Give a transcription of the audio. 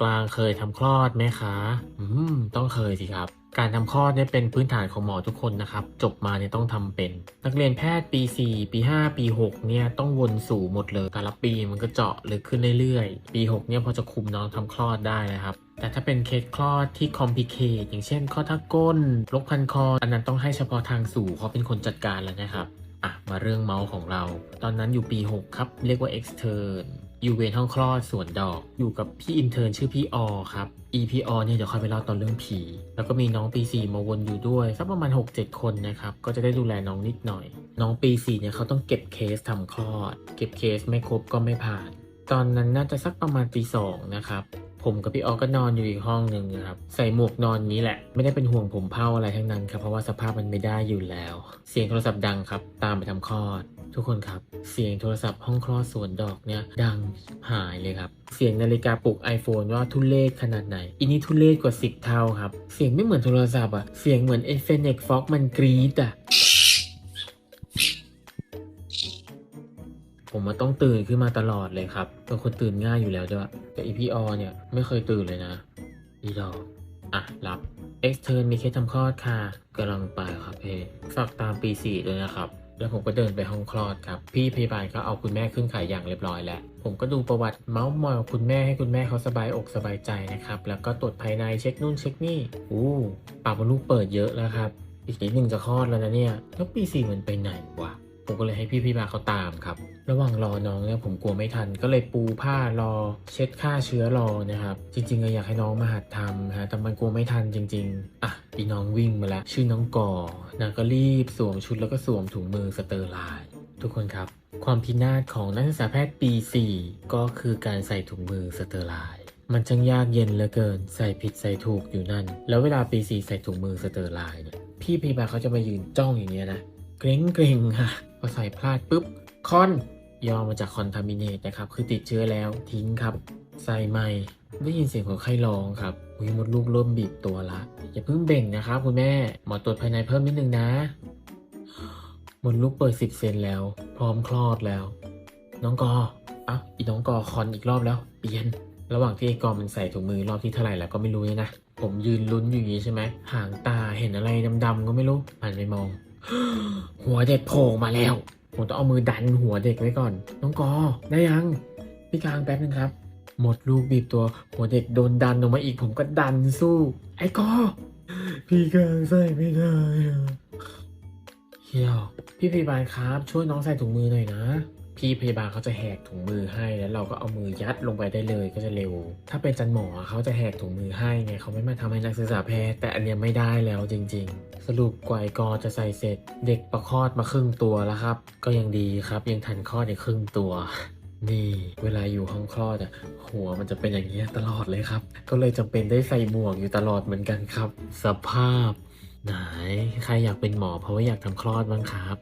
กลางเคยทำคลอดไหมคะ อืม ต้องเคยสิครับ การทำคลอดเนี่ยเป็นพื้นฐานของหมอทุกคนนะครับ จบมาเนี่ยต้องทำเป็น นักเรียนแพทย์ปี 4 ปี 5 ปี 6 เนี่ยต้องวนสู่หมดเลย แต่ละปีมันก็เจาะลึกขึ้นเรื่อยๆ ปี 6 เนี่ยพอจะคุมน้องทำคลอดได้นะครับแต่ถ้าเป็นเคสคลอดที่คอมพิเคทอย่างเช่นข้อทักก้นลกพันคอ อันนั้นต้องให้เฉพาะทางสู่เขาเป็นคนจัดการแล้วนะครับ อะ มาเรื่องเมาส์ของเรา ตอนนั้นอยู่ปี 6 ครับ เรียกว่า extern อยู่เวรห้องคลอดสวนดอก อยู่กับพี่อินเทอร์ชื่อพี่ออครับ อีพีออเนี่ยเดี๋ยวค่อยไปเล่าตอนเรื่องผี แล้วก็มีน้องปี4มาวนอยู่ด้วยสักประมาณ 6-7 คนนะครับ ก็จะได้ดูแลน้องนิดหน่อย น้องปี4เนี่ยเขาต้องเก็บเคสทำคลอด เก็บเคสไม่ครบก็ไม่ผ่าน ตอนนั้นน่าจะสักประมาณตีสองนะครับผมกับพี่ออก็นอนอยู่อีกห้องหนึ่งครับ ใส่หมวกนอนนี้แหละ ไม่ได้เป็นห่วงผมเผาอะไรทั้งนั้นครับ เพราะว่าสภาพมันไม่ได้อยู่แล้ว เสียงโทรศัพท์ดังครับ ตามไปทำคลอด ทุกคนครับ เสียงโทรศัพท์ห้องคลอดสวนดอกเนี่ย ดังหายเลยครับ เสียงนาฬิกาปลุก iPhone ว่าทุเลศขนาดไหนอินนี่ทุเลศกว่าสิบเท่าครับ เสียงไม่เหมือนโทรศัพท์อะเสียงเหมือนไอเฟนเน็กฟ็อกมันกรีดอะผมมาต้องตื่นขึ้นมาตลอดเลยครับเป็นคนตื่นง่ายอยู่แล้วด้วยแต่อีพีออเนี่ยไม่เคยตื่นเลยนะอีดอกอะรับ extern มีเคสทำคลอดค่ะกำลังไปครับเพฝากตามปีสี่ด้วยนะครับ แล้วผมก็เดินไปห้องคลอดครับ พี่พยาบาลก็เอาคุณแม่ขึ้นขายอย่างเรียบร้อยแล้ว ผมก็ดูประวัติเมาส์มอยของคุณแม่ให้คุณแม่เขาสบายอกสบายใจนะครับ แล้วก็ตรวจภายในเช็คนู่นเช็คนี่ อู้ปากมดลูกเปิดเยอะแล้วครับ อีกนิดนึงจะคลอดแล้วนะเนี่ย แล้วปีสี่มันไปไหนวะ ผมก็เลยให้พี่พยาบาเขาตามครับ ระหว่างรอน้องเนี่ยผมกลัวไม่ทัน ก็เลยปูผ้ารอเช็ดฆ่าเชื้อรอนะครับ จริงๆก็อยากให้น้องมาหัดทำฮะแต่มันกลัวไม่ทันจริง ๆ อะอีน้องวิ่งมาแล้ว ชื่อน้องก่อนางก็รีบสวมชุดแล้วก็สวมถุงมือสเตอร์ไลน์ทุกคนครับ ความพินาศของนักศึกษาแพทย์ปี 4 ก็คือการใส่ถุงมือสเตอร์ไลน์มันช่างยากเย็นเหลือเกิน ใส่ผิดใส่ถูกอยู่นั่น แล้วเวลาปี 4 ใส่ถุงมือสเตอร์ไลน์เนี่ยพี่พยาบาเขาจะมายืนจ้องอย่างเงี้ยนะ เกรงเกรงๆค่ะ พอใส่พลาดปุ๊บคอนย่อมาจากคอนทามิเนตนะครับ คือติดเชื้อแล้วทิ้งครับ ใส่ใหม่ ได้ยินเสียงคนไข้ร้องครับอุ้ยมดลูกเริ่มบีบตัวละ อย่าเพิ่งเบ่งนะครับคุณแม่ หมอตรวจภายในเพิ่มนิดนึงนะ มดลูกเปิดสิบเซนแล้ว พร้อมคลอดแล้ว น้องกออะอีน้องกอคอนอีกรอบแล้ว เปลี่ยน ระหว่างที่ไอ้กอมันใส่ถุงมือรอบที่เท่าไหร่แล้วก็ไม่รู้เนี่ยนะ ผมยืนลุ้นอยู่อย่างนี้ใช่ไหม หางตาเห็นอะไรดำๆก็ไม่รู้หันไปมอง หัวเด็กโผล่มาแล้ว ผมต้องเอามือดันหัวเด็กไว้ก่อน น้องกอได้ยัง พี่กลางแป๊บนึงครับ หมดลูกบีบตัว หัวเด็กโดนดันออกมาอีกผมก็ดันสู้ ไอ้กอพี่กลางใส่ไม่ได้อะเฮียวพี่พยาบาลครับ ช่วยน้องใส่ถุงมือหน่อยนะ พี่พยาบาลเขาจะแหกถุงมือให้ แล้วเราก็เอามือยัดลงไปได้เลยก็จะเร็ว ถ้าเป็นจันหมอเขาจะแหกถุงมือให้ไงเขาไม่มาทำให้นักศึกษาแพทย์แต่อันเนี้ยไม่ได้แล้วจริง ๆ สรุปกวยกอจะใส่เสร็จ เด็กประคอดมาครึ่งตัวแล้วครับ ก็ยังดีครับยังทันคลอดในครึ่งตัวนี่เวลาอยู่ห้องคลอดอะหัวมันจะเป็นอย่างเงี้ยตลอดเลยครับ ก็เลยจำเป็นได้ใส่หมวกอยู่ตลอดเหมือนกันครับ สภาพ ไหน ใครอยากเป็นหมอเพราะว่าอยากทำคลอดบ้างครับ